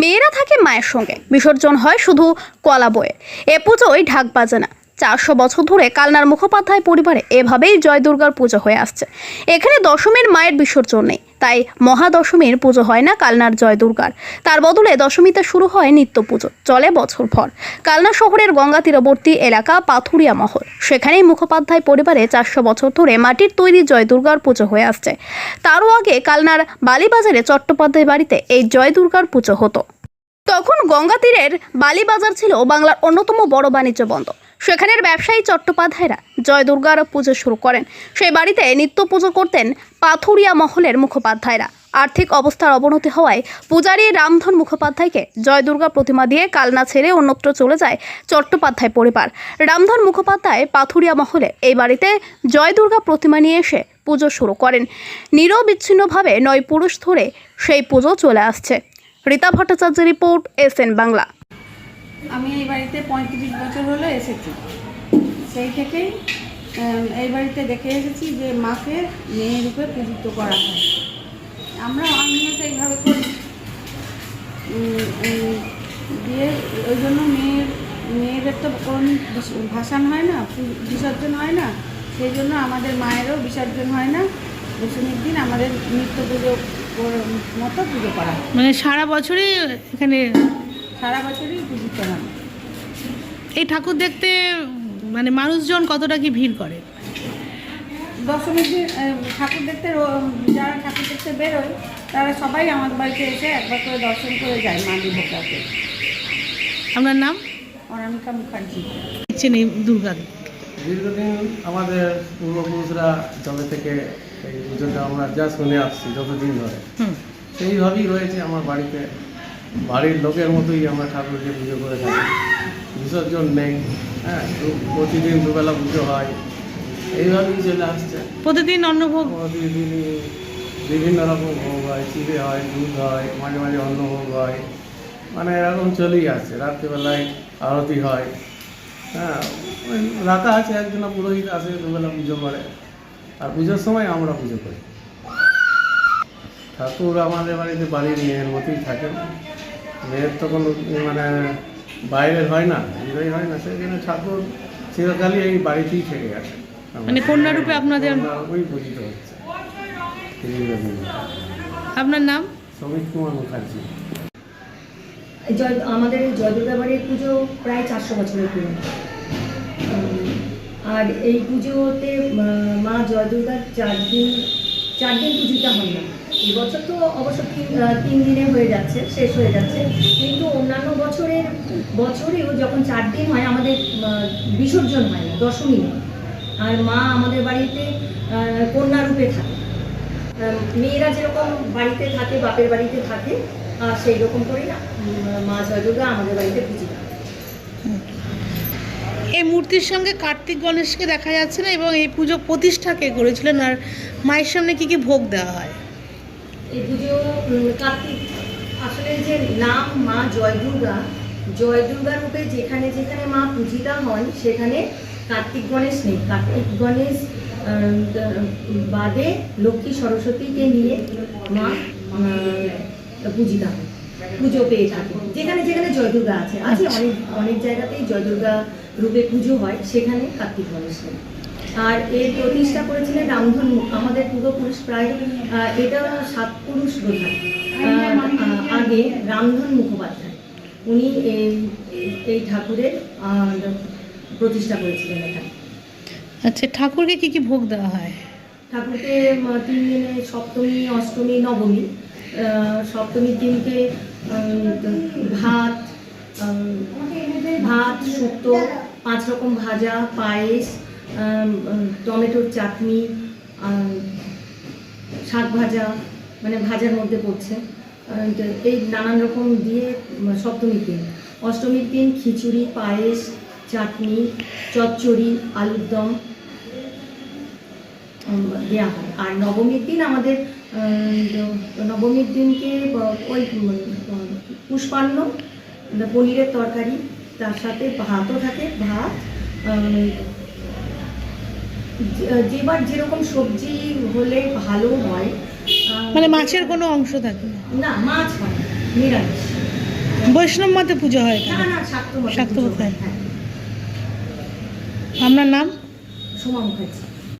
মেয়েরা থাকে মায়ের সঙ্গে। বিসর্জন হয় শুধু কলা বয়ে এ পুজোয় ঢাক বাজে না। চারশো বছর ধরে কালনার মুখোপাধ্যায় পরিবারে এভাবেই জয় দুর্গার পুজো হয়ে আসছে। এখানে দশমীর মায়ের বিসর্জন নেই, তাই মহাদশমীর পুজো হয় না কালনার জয় দুর্গার। তার বদলে দশমীতে শুরু হয় নিত্য পুজো, চলে বছর ভর। কালনা শহরের গঙ্গা তীরবর্তী এলাকা পাথুরিয়া মহল, সেখানেই মুখোপাধ্যায় পরিবারে চারশো বছর ধরে মাটির তৈরি জয় দুর্গার পুজো হয়ে আসছে। তারও আগে কালনার বালিবাজারে চট্টোপাধ্যায় বাড়িতে এই জয় দুর্গার পুজো হতো। তখন গঙ্গা তীরের বালিবাজার ছিল বাংলার অন্যতম বড় বাণিজ্য বন্দর। সেখানের ব্যবসায়ী চট্টোপাধ্যায়রা জয় দুর্গার পুজো শুরু করেন। সেই বাড়িতে নিত্য পুজো করতেন পাথুরিয়া মহলের মুখোপাধ্যায়রা। আর্থিক অবস্থার অবনতি হওয়ায় পূজারী রামধন মুখোপাধ্যায়কে জয় দুর্গা প্রতিমা দিয়ে কালনা ছেড়ে অন্যত্র চলে যায় চট্টোপাধ্যায় পরিবার। রামধন মুখোপাধ্যায় পাথুরিয়া মহলে এই বাড়িতে জয় দুর্গা প্রতিমা নিয়ে এসে পুজো শুরু করেন। নিরবিচ্ছিন্নভাবে নয় পুরুষ ধরে সেই পুজো চলে আসছে। Rita Bhattacharya report S N Bangla. আমি এই বাড়িতে পঁয়ত্রিশ বছর হলো এসেছি। সেই থেকেই এই বাড়িতে দেখে এসেছি যে মাকে মেয়ের রূপে পূজিত করা হয়। আমরা আমিও সেইভাবে করি। দিয়ে ওই জন্য মেয়ের, মেয়েদের তো কোন ভাসান হয় না বিসর্জন হয় না। সেই জন্য আমাদের মায়েরও বিসর্জন হয় না। দশমীর দিন আমাদের নিত্য পুজো মতো পুজো করা মানে সারা বছরই এখানে সারা বছরই পূজিত হয় এই ঠাকুর দেখতে মানে মানুষজন কতটা কি ভিড় করে? দশমীর দিন ঠাকুর দেখতে যারা ঠাকুর দেখতে বেরোয় তারা সবাই আমার বাড়িতে এসে একবার করে দর্শন করে যায় মা দুর্গাকে। আপনার নাম? অনামিকা মুখার্জি। দেখছেন এই দুর্গা দীর্ঘদিন আমাদের পূর্বপুরুষরা জলে থেকে এই পুজোটা আমরা যা শুনে আসছি যতদিন ধরে। সেইভাবেই রয়েছে আমার বাড়িতে। বাড়ির লোকের মতোই আমরা ঠাকুরকে পুজো করে থাকি। বিসর্জন নেই হ্যাঁ প্রতিদিন দুবেলা পুজো হয়। এইভাবেই চলে আসছে। প্রতিদিন অন্নভোগ? প্রতিদিন বিভিন্ন রকম ভোগ হয় চিড়ে হয় দুধ হয় মাঝে মাঝে অন্নভোগ হয়। মানে এরকম চলেই আসছে রাত্রিবেলায় আরতি হয়। হ্যাঁ রাখা আছে একজন পুরোহিত আসে দুবেলা পুজো করে। আর পুজোর সময় আমরা পুজো করি। ঠাকুর আমাদের বাড়িতে বাড়ির মেয়ের মতোই থাকেন। মেয়ের তো কোনো মানে বাইরের হয় না নিজেই হয় না সেই জন্য ঠাকুর চিরকালই এই বাড়িতেই থেকে গেছে। মানে কন্যা রূপে আপনাদের ওই পূজিত হচ্ছে। আপনার নাম? সমিত কুমার মুখার্জি। জয় আমাদের এই জয় দুর্গা বাড়ির পুজো প্রায় চারশো বছরের পুরনো। আর এই পুজোতে মা জয় দুর্গার চার দিন চার দিন পুজোটা হয় না। এই বছর তো অবশ্য তিন তিন দিনে হয়ে যাচ্ছে শেষ হয়ে যাচ্ছে। কিন্তু অন্যান্য বছরের বছরেও যখন চার দিন হয় আমাদের বিসর্জন হয় না দশমী আর মা আমাদের বাড়িতে আহ, কন্যা রূপে থাকে। মেয়েরা যেরকম বাড়িতে থাকে বাপের বাড়িতে থাকে আর সেই রকম করেই মা জয় দুর্গা আমাদের বাড়িতে হয়। এই মূর্তির সঙ্গে কার্তিক গণেশকে দেখা যাচ্ছে না এবং এই পুজো প্রতিষ্ঠাকে করেছিলেন আর মায়ের সামনে কি কি ভোগ দেওয়া হয়? এই পুজো কার্তিক আসলে যে নাম মা জয় দুর্গা জয় দুর্গা রূপে যেখানে যেখানে মা পূজিতা হন সেখানে কার্তিক গণেশ নেই। কার্তিক গণেশ বাদে লক্ষ্মী সরস্বতীকে নিয়ে মা পূজিতা হন পুজো পেয়ে থাকে। যেখানে যেখানে জয় দুর্গা আছে আছে অনেক অনেক জায়গাতেই জয় দুর্গা রূপে পুজো হয় সেখানে কার্তিক গণেশ নেই। আর এর প্রতিষ্ঠা করেছিলেন রামধন মুখ- আমাদের পূর্বপুরুষ প্রায় এটা সাত পুরুষ আহ, আগে রামধন মুখোপাধ্যায় উনি এই- এই ঠাকুরের প্রতিষ্ঠা করেছিলেন এখানে আচ্ছা ঠাকুরকে কি কি ভোগ দেওয়া হয়? ঠাকুরকে তিন দিনে সপ্তমী অষ্টমী নবমী সপ্তমীর দিনকে ভাত ভাত শুক্তো পাঁচ রকম ভাজা পায়েস টমেটোর চাটনি শাক ভাজা মানে ভাজার মধ্যে পড়ছে। এই নানান রকম দিয়ে সপ্তমীর দিন। অষ্টমীর দিন খিচুড়ি, পায়েস, চাটনি, চচ্চড়ি, আলুর দম দেওয়া হয়। আর নবমীর দিন আমাদের নবমীর দিনকে ওই পুষ্পান্ন, পনিরের তরকারি, তার সাথে ভাতও থাকে। ভাত যেবার যেরকম সবজি হলে ভালো হয় মানে মাছের কোনো অংশ থাকে না? না মাছ হয় নিরামিষ। বৈষ্ণব মতে পুজো হয় না না শাক্ত মতে শাক্ত হয়, হ্যাঁ। আপনার নাম? সোমা মুখার্জি।